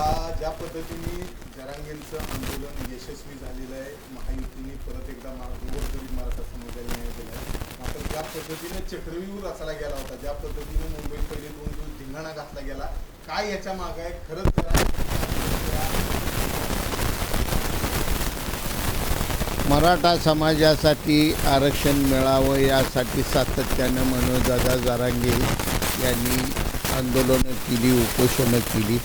हा ज्या पद्धतीने जरांगेंचं आंदोलन यशस्वी झालेलं आहे महायुतीने परत एकदा मार्गवर गरीब मराठा समाजाला न्याय दिला आहे मात्र ज्या पद्धतीने चक्रव्यूह रचला गेला होता ज्या पद्धतीने मुंबईत पहिले दोन दिवस धिंगाणा घातला गेला काय याच्या मागे आहे? खरंच जरा मराठा समाजासाठी आरक्षण मिळावं यासाठी सातत्यानं मनोजदादा जारांगे यांनी आंदोलनं केली उपोषणं केली.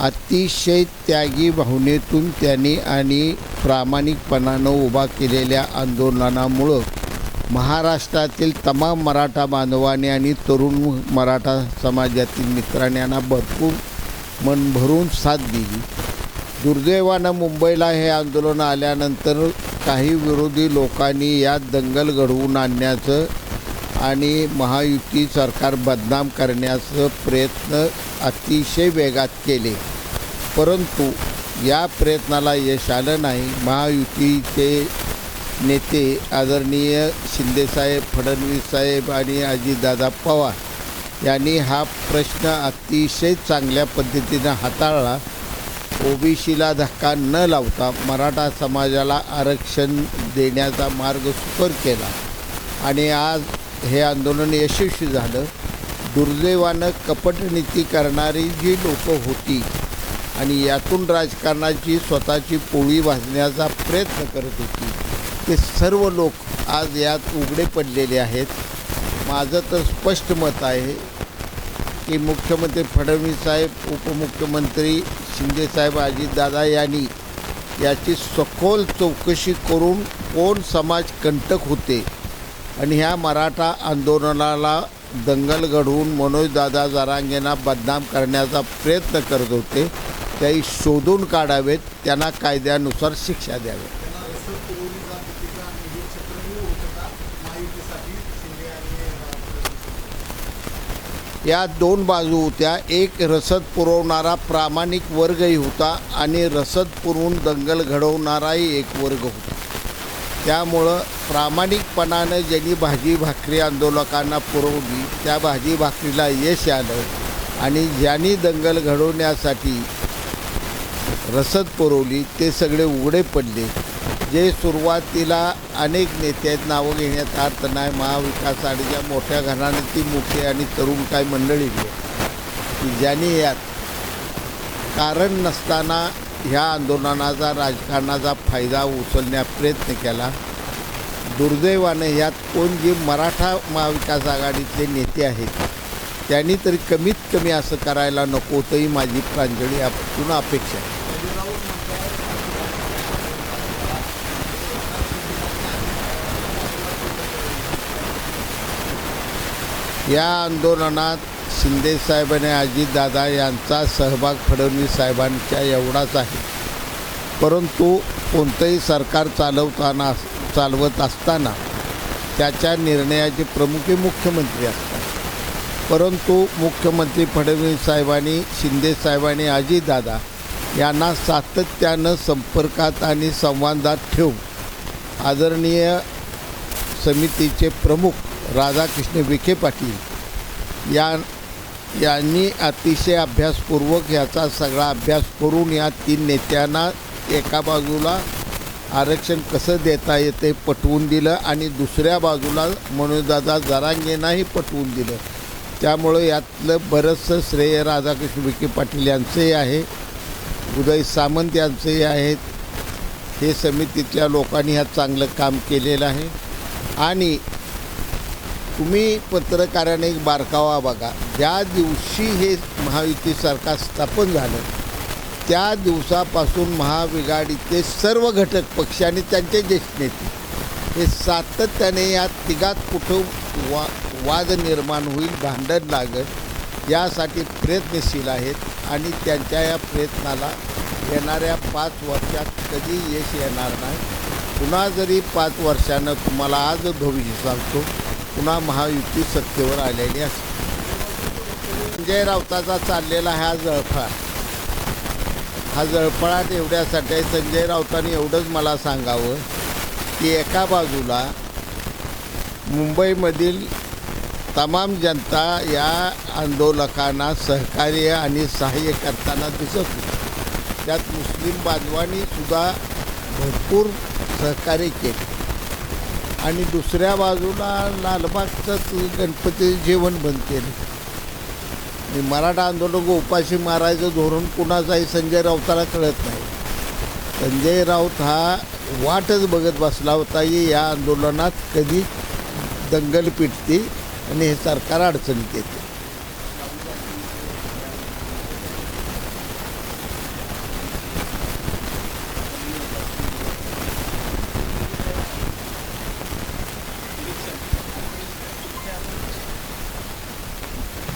अतिशय त्यागी भावनेतून त्यांनी आणि प्रामाणिकपणानं उभा केलेल्या आंदोलनामुळं महाराष्ट्रातील तमाम मराठा बांधवाने आणि तरुण मराठा समाजातील मित्रांनी यांना भरपूर मन भरून साथ दिली. दुर्दैवानं मुंबईला हे आंदोलन आल्यानंतर काही विरोधी लोकांनी यात दंगल घडवून आणण्याचं आणि महायुती सरकार बदनाम करण्याचं प्रयत्न अतिशय वेगात केले. परंतु या प्रयत्नाला यश आलं नाही. महायुतीचे नेते आदरणीय शिंदेसाहेब फडणवीस साहेब आणि अजितदादा पवार यांनी हा प्रश्न अतिशय चांगल्या पद्धतीनं हाताळला. ओबीसीला धक्का न लावता मराठा समाजाला आरक्षण देण्याचा मार्ग सुकर केला आणि आज हे आंदोलन यशस्वी झालं. दुर्दैवानं कपटनीती करणारी जी लोकं होती आणि यातून राजकारणाची स्वतःची पोळी भाजण्याचा प्रयत्न करत होती. ते सर्व लोक आज यात उघडे पडलेले आहेत. माझं तर स्पष्ट मत आहे की मुख्यमंत्री फडणवीस साहेब उपमुख्यमंत्री शिंदेसाहेब अजितदादा यांनी याची सखोल चौकशी करून कोण समाज कंटक होते आणि ह्या मराठा आंदोलनाला दंगल घडवून मनोजदादा जरांगेंना बदनाम करण्याचा प्रयत्न करत होते. त्याही शोधून काढावेत त्यांना कायद्यानुसार शिक्षा द्याव्यात या दोन बाजू होत्या. एक रसद पुरवणारा प्रामाणिक वर्गही होता आणि रसद पुरवून दंगल घडवणाराही एक वर्ग होता. त्यामुळं प्रामाणिकपणानं ज्यांनी भाजी भाकरी आंदोलकांना पुरवली त्या भाजी भाकरीला यश आलं आणि ज्यांनी दंगल घडवण्यासाठी रसद पुरवली ते सगळे उघडे पडले. जे सुरुवातीला अनेक नेते आहेत नावं घेण्यात अर्थ नाही. महाविकास आघाडीच्या मोठ्या घराण्यातील मुख्य आणि तरुण काय मंडळी की ज्यांनी यात कारण नसताना ह्या आंदोलनाचा राजकारणाचा फायदा उचलण्या प्रयत्न केला. दुर्दैवाने यात कोण जे मराठा महाविकास आघाडीतले नेते आहेत त्यांनी तरी कमीत कमी असं करायला नको होतं ही माझी प्रांजळी पुन्हा अपेक्षा आहे. या आंदोलनात शिंदेसाहेब आणि अजितदादा यांचा सहभाग फडणवीस साहेबांच्या एवढाच आहे. परंतु कोणतंही सरकार चालवताना चालवत असताना त्याच्या निर्णयाचे प्रमुख हे मुख्यमंत्री असतात. परंतु मुख्यमंत्री फडणवीस साहेबांनी शिंदे अजितदादा यांना सातत्यानं संपर्कात आणि संवादात ठेवून आदरणीय समितीचे प्रमुख राधाकृष्ण विखे पाटील. या यांनी अतिशय अभ्यासपूर्वक याचा सगळा अभ्यास करून या तीन नेत्यांना एका बाजूला आरक्षण कसं देता येते पटवून दिलं आणि दुसऱ्या बाजूला मनोजदादा जरांगेंनाही पटवून दिलं. त्यामुळं यातलं बरंचसं श्रेय राधाकृष्ण विखे पाटील यांचंही आहे. उदय सामंत यांचंही आहेत हे समितीतल्या लोकांनी ह्यात चांगलं काम केलेलं आहे. आणि तुम्ही पत्रकाराने एक बारकावा बघा. ज्या दिवशी हे महायुती सरकार स्थापन झालं त्या दिवसापासून महाविघाडीचे सर्व घटक पक्ष आणि त्यांचे ज्येष्ठ नेते हे सातत्याने या तिघात कुठं वा वाद निर्माण होईल भांडण लागत यासाठी प्रयत्नशील आहेत आणि त्यांच्या या प्रयत्नाला येणाऱ्या पाच वर्षात कधी यश येणार नाही. पुन्हा जरी पाच वर्षानं तुम्हाला आज भविष्य सांगतो पुन्हा महायुती सत्तेवर आलेली असते संजय राऊताचा चाललेला हा जळफळा. हा जळफळाट एवढ्यासाठी संजय राऊतांनी एवढंच मला सांगावं की एका बाजूला मुंबईमधील तमाम जनता या आंदोलकांना सहकार्य आणि सहाय्य करताना दिसत होती. त्यात मुस्लिम बांधवांनी सुद्धा भरपूर सहकार्य केले. आणि दुसऱ्या बाजूला लालबागचंच गणपती जेवण बनते आणि मराठा आंदोलक उपाशी मारायचं धोरण कुणाचाही संजय राऊताला कळत नाही. संजय राऊत हा वाटच बघत बसला होता की या आंदोलनात कधी दंगल पिटते आणि हे सरकार अडचणीत येते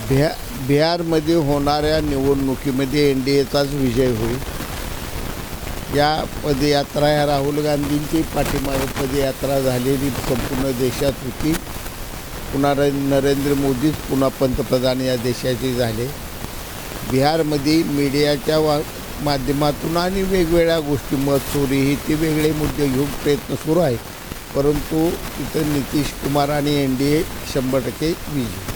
बिहा बिहारमध्ये होणाऱ्या निवडणुकीमध्ये एन डी एचाच विजय होईल. या पदयात्रा या राहुल गांधींची पाठीमागे पदयात्रा झालेली संपूर्ण देशात होती. पुन्हा र- नरेंद्र मोदीच पुन्हा पंतप्रधान या देशाचे झाले. बिहारमध्ये मीडियाच्या वा माध्यमातून आणि वेगवेगळ्या गोष्टी मत चोरी ही ते वेगळे मुद्दे घेऊन प्रयत्न सुरू आहे परंतु इथं नितीश कुमार आणि एन डी ए शंभर टक्के विजय.